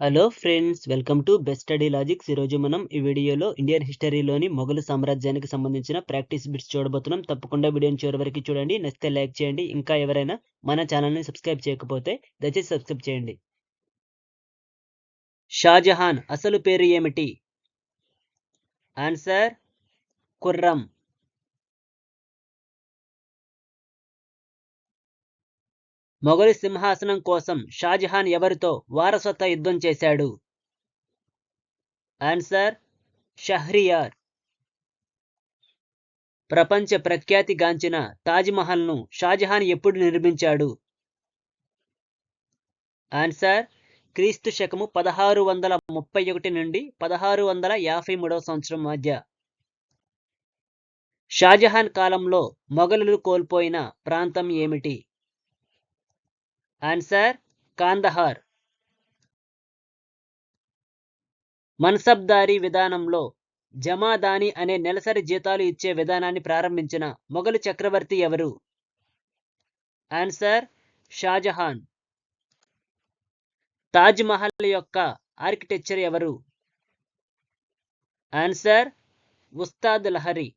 Hello friends welcome to best study logics ఈరోజు మనం ఈ వీడియోలో ఇండియన్ హిస్టరీలోని మొఘలు సామ్రాజ్యానికి సంబంధించిన ప్రాక్టీస్ బిట్స్ చూడబోతున్నాం. తప్పకుండా వీడియోని చివరి వరకు చూడండి. నచ్చితే లైక్ చేయండి. ఇంకా ఎవరైనా మన ఛానల్ని సబ్స్క్రైబ్ చేయకపోతే దయచేసి సబ్స్క్రైబ్ చేయండి. షాజహాన్ అసలు పేరు ఏమిటి? ఆన్సర్ కుర్రం. మొఘలు సింహాసనం కోసం షాజహాన్ ఎవరితో వారసత్వ యుద్ధం చేశాడు? ఆన్సర్ షహ్రియార్. ప్రపంచ ప్రఖ్యాతిగాంచిన తాజ్మహల్ను షాజహాన్ ఎప్పుడు నిర్మించాడు? ఆన్సర్ క్రీస్తు శకము పదహారు వందల ముప్పై ఒకటి నుండి పదహారు వందల యాభై మూడవ సంవత్సరం మధ్య. షాజహాన్ కాలంలో మొఘలులు కోల్పోయిన ప్రాంతం ఏమిటి? ఆన్సర్ కాందహార్ మన్సబ్దారీ విధానంలో జమాదాని అనే నెలసరి జీతాలు ఇచ్చే విధానాన్ని ప్రారంభించిన మొఘలు చక్రవర్తి ఎవరు ఆన్సర్ షాజహాన్ తాజ్ మహల్ యొక్క ఆర్కిటెక్చర్ ఎవరు ఆన్సర్ ఉస్తాద్ లహరి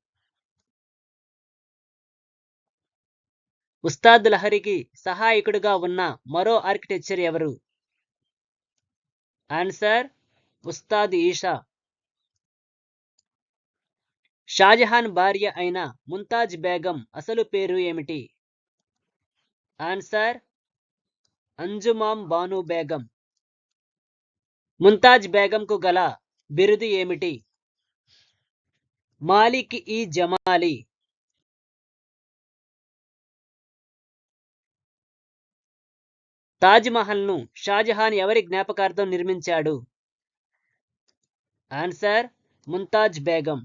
ఉస్తాద్ లహరికి సహాయకుడిగా ఉన్న మరో ఆర్కిటెక్చర్ ఎవరు? ఆన్సర్ ఉస్తాద్ ఈషా. షాజహాన్ భార్య అయిన ముంతాజ్ బేగం అసలు పేరు ఏమిటి? ఆన్సర్ అంజుమాం బాను బేగం. ముంతాజ్ బేగంకు గల బిరుదు ఏమిటి? మాలిక్ ఈ జమాలి తాజ్మహల్ను షాజహాన్ ఎవరి జ్ఞాపకార్థం నిర్మించాడు? ఆన్సర్ ముంతాజ్ బేగం.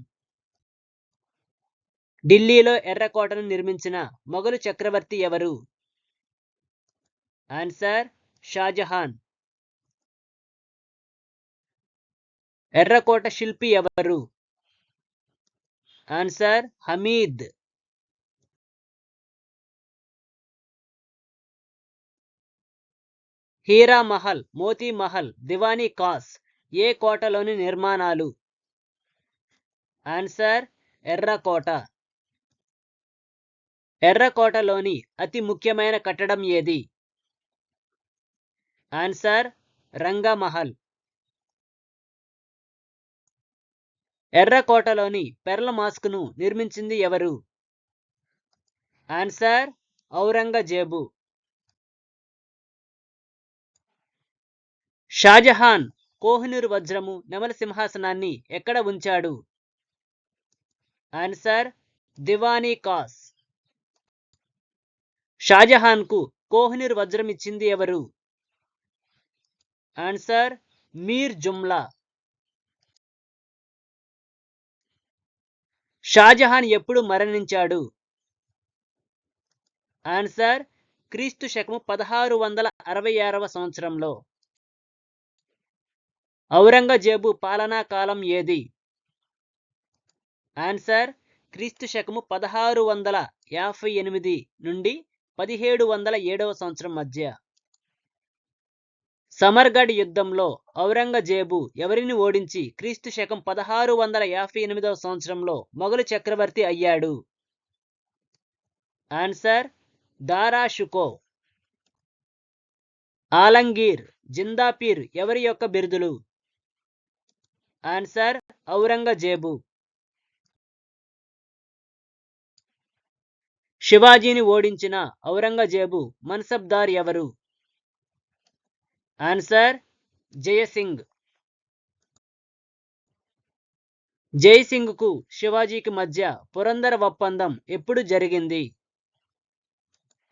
ఢిల్లీలో ఎర్రకోటను నిర్మించిన మొఘలు చక్రవర్తి ఎవరు? ఆన్సర్ షాజహాన్. ఎర్రకోట శిల్పి ఎవరు? ఆన్సర్ హమీద్. హీరా మహల్ మోతీ మహల్ దివానీ కాస్ ఏ కోటలోని నిర్మాణాలు? ఆన్సర్ ఎర్రకోట ఎర్రకోటలోని అతి ముఖ్యమైన కట్టడం ఏది? ఆన్సర్ రంగమహల్. ఎర్రకోటలోని పెర్ల మాస్క్ను నిర్మించింది ఎవరు? ఆన్సర్ ఔరంగజేబు. షాజహాన్ కోహినూరు వజ్రము నెమల సింహాసనాన్ని ఎక్కడ ఉంచాడు? ఆన్సర్ దివానీ కాస్. షాజహాన్కు కోహినూర్ వజ్రం ఇచ్చింది ఎవరు? ఆన్సర్ మీర్ జుమ్లా. షాజహాన్ ఎప్పుడు మరణించాడు? ఆన్సర్ క్రీస్తు శకము పదహారు వందల అరవై ఆరవ సంవత్సరంలో. ఔరంగజేబు పాలనా కాలం ఏది? ఆన్సర్ క్రీస్తు శకము పదహారు వందల యాభై ఎనిమిది నుండి పదిహేడు వందల ఏడవ సంవత్సరం మధ్య. సమర్గఢ్ యుద్ధంలో ఔరంగజేబు ఎవరిని ఓడించి క్రీస్తు శకం పదహారు వందల యాభై ఎనిమిదవ సంవత్సరంలో మొఘలు చక్రవర్తి అయ్యాడు? ఆన్సర్ దారాషుకో ఆలంగీర్ జిందాపీర్ ఎవరి యొక్క బిరుదులు? ఆన్సర్ ఔరంగజేబు. శివాజీని ఓడించిన ఔరంగజేబు మన్సబ్దార్ ఎవరు? ఆన్సర్ జయసింగ్. జయసింగ్కు శివాజీకి మధ్య పురందర ఒప్పందం ఎప్పుడు జరిగింది?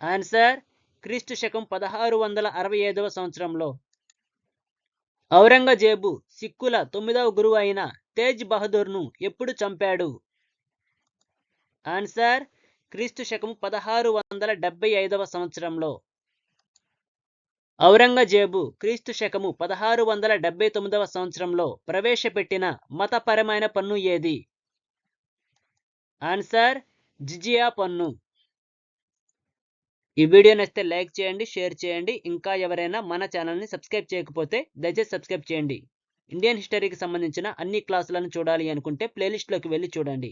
ఆన్సర్ క్రీస్తు శకం పదహారు వందల అరవై ఐదవ సంవత్సరంలో. ఔరంగజేబు సిక్కుల తొమ్మిదవ గురువు అయిన తేజ్ బహదూర్ను ఎప్పుడు చంపాడు? ఆన్సర్ క్రీస్తు శకం పదహారు వందల డెబ్బై ఐదవ సంవత్సరంలో. ఔరంగజేబు క్రీస్తు శకము పదహారు వందల డెబ్బై తొమ్మిదవ సంవత్సరంలో ప్రవేశపెట్టిన మతపరమైన పన్ను ఏది? ఆన్సర్ జిజియా పన్ను. ఈ వీడియో నచ్చితే లైక్ చేయండి షేర్ చేయండి. ఇంకా ఎవరైనా మన ఛానల్ని సబ్స్క్రైబ్ చేయకపోతే దయచేసి సబ్స్క్రైబ్ చేయండి. ఇండియన్ హిస్టరీకి సంబంధించిన అన్ని క్లాసులను చూడాలి అనుకుంటే ప్లేలిస్ట్లోకి వెళ్ళి చూడండి.